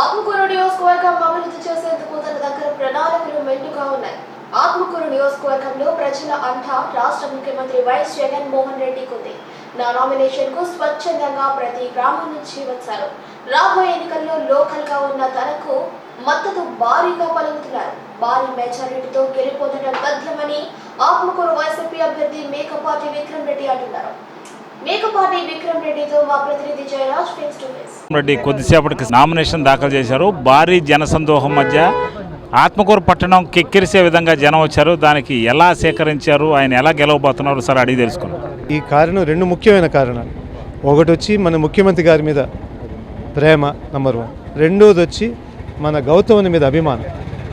ఆత్మకూరు నియోజకవర్గం అభివృద్ధి చేసేందుకు తన దగ్గర ప్రణాళికలు మెండుగా ఉన్నాయి. ఆత్మకూరు నియోజకవర్గంలో ప్రజల అంట రాష్ట్ర ముఖ్యమంత్రి వైఎస్ జగన్మోహన్ రెడ్డి ఉంది నా నామినేషన్కు స్వచ్ఛందంగా ప్రతి గ్రామం నుంచి వచ్చారు. రాబోయే ఎన్నికల్లో లోకల్గా ఉన్న తనకు మద్దతు భారీగా పలుకుతున్నారు. భారీ మెజారిటీతో గెలుపొందడం తథ్యమని ఆత్మకూరు వైసీపీ అభ్యర్థి మేకపాటి విక్రమ్ రెడ్డి అంటున్నారు. రెడ్డి కొద్దిసేపటికి నామినేషన్ దాఖలు చేశారు. భారీ జనసందోహం మధ్య ఆత్మకూరు పట్టణం కిక్కిరిసే విధంగా జనం వచ్చారు. దానికి ఎలా సేకరించారు? ఆయన ఎలా గెలవబోతున్నారు? సార్ అడిగి తెలుసుకున్నాం ఈ కారణం రెండు ముఖ్యమైన కారణాలు. ఒకటి వచ్చి మన ముఖ్యమంత్రి గారి మీద ప్రేమ నంబర్ వన్ రెండోది వచ్చి మన గౌతముని మీద అభిమానం.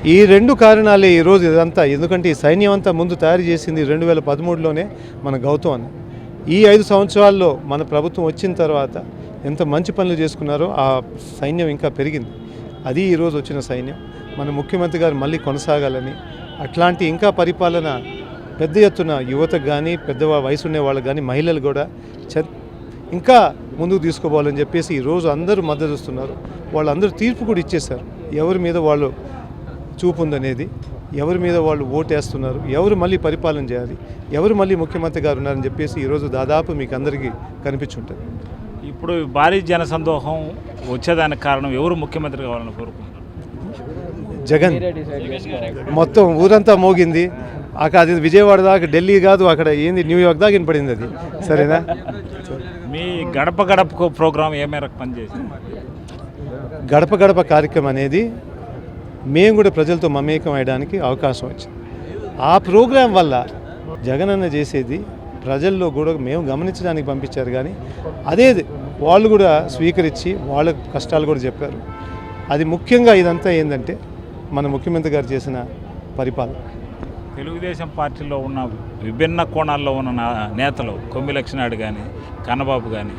ఈ రెండు కారణాలే ఈరోజు ఇదంతా. ఎందుకంటే ఈ సైన్యం అంతా ముందు తయారు చేసింది రెండు వేల పదమూడులోనే మన గౌతమ్ అన్న. ఈ ఐదు సంవత్సరాల్లో మన ప్రభుత్వం వచ్చిన తర్వాత ఎంత మంచి పనులు చేసుకున్నారో ఆ సైన్యం ఇంకా పెరిగింది. అది ఈరోజు వచ్చిన సైన్యం. మన ముఖ్యమంత్రి గారు మళ్ళీ కొనసాగాలని అట్లాంటి ఇంకా పరిపాలన పెద్ద ఎత్తున యువతకు కానీ పెద్ద వయసు ఉండే వాళ్ళకి కానీ మహిళలు కూడా చ ఇంకా ముందుకు తీసుకోవాలని చెప్పేసి ఈరోజు అందరూ మద్దతు ఇస్తున్నారు. వాళ్ళందరూ తీర్పు కూడా ఇచ్చేశారు. ఎవరి మీద వాళ్ళు చూపు ఉందనేది ఎవరి మీద వాళ్ళు ఓటేస్తున్నారు ఎవరు మళ్ళీ పరిపాలన చేయాలి ఎవరు మళ్ళీ ముఖ్యమంత్రి గారు ఉన్నారని చెప్పేసి ఈరోజు దాదాపు మీకు అందరికీ కనిపించుంటుంది. ఇప్పుడు భారీ జనసందోహం వచ్చేదానికి కారణం ఎవరు ముఖ్యమంత్రి కావాలని కోరుకుంటున్నారు? జగన్. మొత్తం ఊరంతా మోగింది. అక్కడ అది విజయవాడ దాకా ఢిల్లీ కాదు అక్కడ ఏంది న్యూయార్క్ దాకా వినపడింది అది. సరేనా? మీ గడప గడపకు ప్రోగ్రాం ఏ మేరకు పనిచేసింది? గడప గడప కార్యక్రమం అనేది మేము కూడా ప్రజలతో మమేకం అయ్యడానికి అవకాశం వచ్చింది. ఆ ప్రోగ్రాం వల్ల జగనన్న చేసేది ప్రజల్లో కూడా మేము గమనించడానికి పంపించారు కానీ అదే వాళ్ళు కూడా స్వీకరించి వాళ్ళ కష్టాలు కూడా చెప్పారు. అది ముఖ్యంగా ఇదంతా ఏంటంటే మన ముఖ్యమంత్రి గారు చేసిన పరిపాలన. తెలుగుదేశం పార్టీలో ఉన్న విభిన్న కోణాల్లో ఉన్న నా- నేతలు కొమ్మి లక్ష్మణాడు కానీ కన్నబాబు కానీ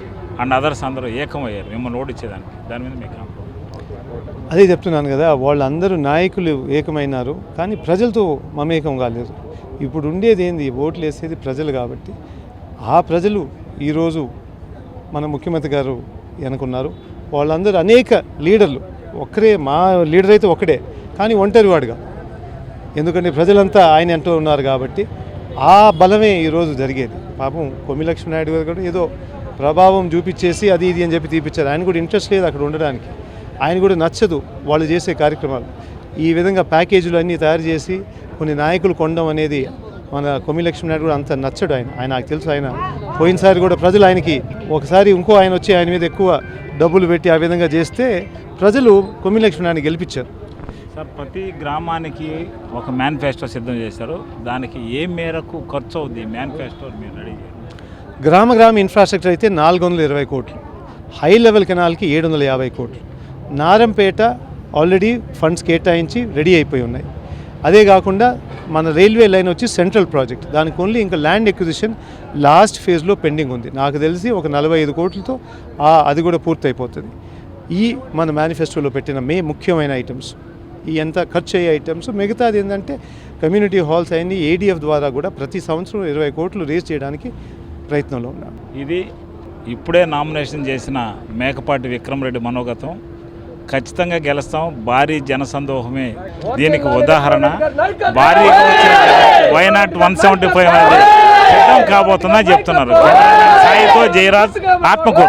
అండ్ అదర్స్ అందరూ ఏకమయ్యారు. మిమ్మల్ని ఓడిచ్చేదానికి దాని మీద మీకు అదే చెప్తున్నాను కదా వాళ్ళందరూ నాయకులు ఏకమైనారు కానీ ప్రజలతో మమేకం కాలేదు. ఇప్పుడు ఉండేది ఏంది? ఓట్లు వేసేది ప్రజలు కాబట్టి. ఆ ప్రజలు ఈరోజు మన ముఖ్యమంత్రి గారు వెనుకున్నారు. వాళ్ళందరూ అనేక లీడర్లు ఒక్కరే మా లీడర్ అయితే ఒక్కడే కానీ ఒంటరి వాడుగా. ఎందుకంటే ప్రజలంతా ఆయన అంటూ ఉన్నారు కాబట్టి ఆ బలమే ఈరోజు జరిగేది. పాపం కొమ్మిలక్ష్మీనాయుడు గారు కూడా ఏదో ప్రభావం చూపించేసి అది ఇది అని చెప్పి తీపించారు ఆయన కూడా ఇంట్రెస్ట్ లేదు అక్కడ ఉండడానికి. ఆయన కూడా నచ్చదు వాళ్ళు చేసే కార్యక్రమాలు. ఈ విధంగా ప్యాకేజీలు అన్నీ తయారు చేసి కొన్ని నాయకులు కొనడం అనేది మన కొమ్మి లక్ష్మీనాయుడు కూడా అంత నచ్చడు ఆయన. ఆయన నాకు తెలుసు ఆయన. పోయినసారి కూడా ప్రజలు ఆయనకి ఒకసారి ఇంకో ఆయన వచ్చి ఆయన మీద ఎక్కువ డబ్బులు పెట్టి ఆ విధంగా చేస్తే ప్రజలు కొమ్మి లక్ష్మీనాయుడిని గెలిపించారు. సార్ ప్రతి గ్రామానికి ఒక మేనిఫెస్టో సిద్ధం చేశారు. దానికి ఏ మేరకు ఖర్చు అవుద్ది మేనిఫెస్టో మీరు రెడీ గ్రామ గ్రామ ఇన్ఫ్రాస్ట్రక్చర్ అయితే నాలుగు వందల ఇరవై కోట్లు. హై లెవెల్ కెనాల్కి ఏడు వందల యాభై కోట్లు. నారంపేట ఆల్రెడీ ఫండ్స్ కేటాయించి రెడీ అయిపోయి ఉన్నాయి. అదే కాకుండా మన రైల్వే లైన్ వచ్చి సెంట్రల్ ప్రాజెక్ట్. దానికి ఓన్లీ ఇంకా ల్యాండ్ ఎక్విజిషన్ లాస్ట్ ఫేజ్లో పెండింగ్ ఉంది. నాకు తెలిసి ఒక నలభై ఐదు కోట్లతో అది కూడా పూర్తయిపోతుంది. ఈ మన మేనిఫెస్టోలో పెట్టిన మే ముఖ్యమైన ఐటమ్స్ ఈ ఎంత ఖర్చు అయ్యే ఐటమ్స్ మిగతాది ఏంటంటే కమ్యూనిటీ హాల్స్ అన్ని ఏడిఎఫ్ ద్వారా కూడా ప్రతి సంవత్సరం ఇరవై కోట్లు రేజ్ చేయడానికి ప్రయత్నంలో ఉన్నాను ఇది ఇప్పుడే నామినేషన్ చేసిన మేకపాటి విక్రమరెడ్డి మనోగతం. ఖచ్చితంగా గెలుస్తాం. భారీ జనసందోహమే దీనికి ఉదాహరణ. వచ్చిన వైనాట్ వన్ సెవెంటీ ఫైవ్ అనేది సిద్ధం కాబోతుందని చెప్తున్నారు. సాయితో జయరాజ్ ఆత్మకూరు.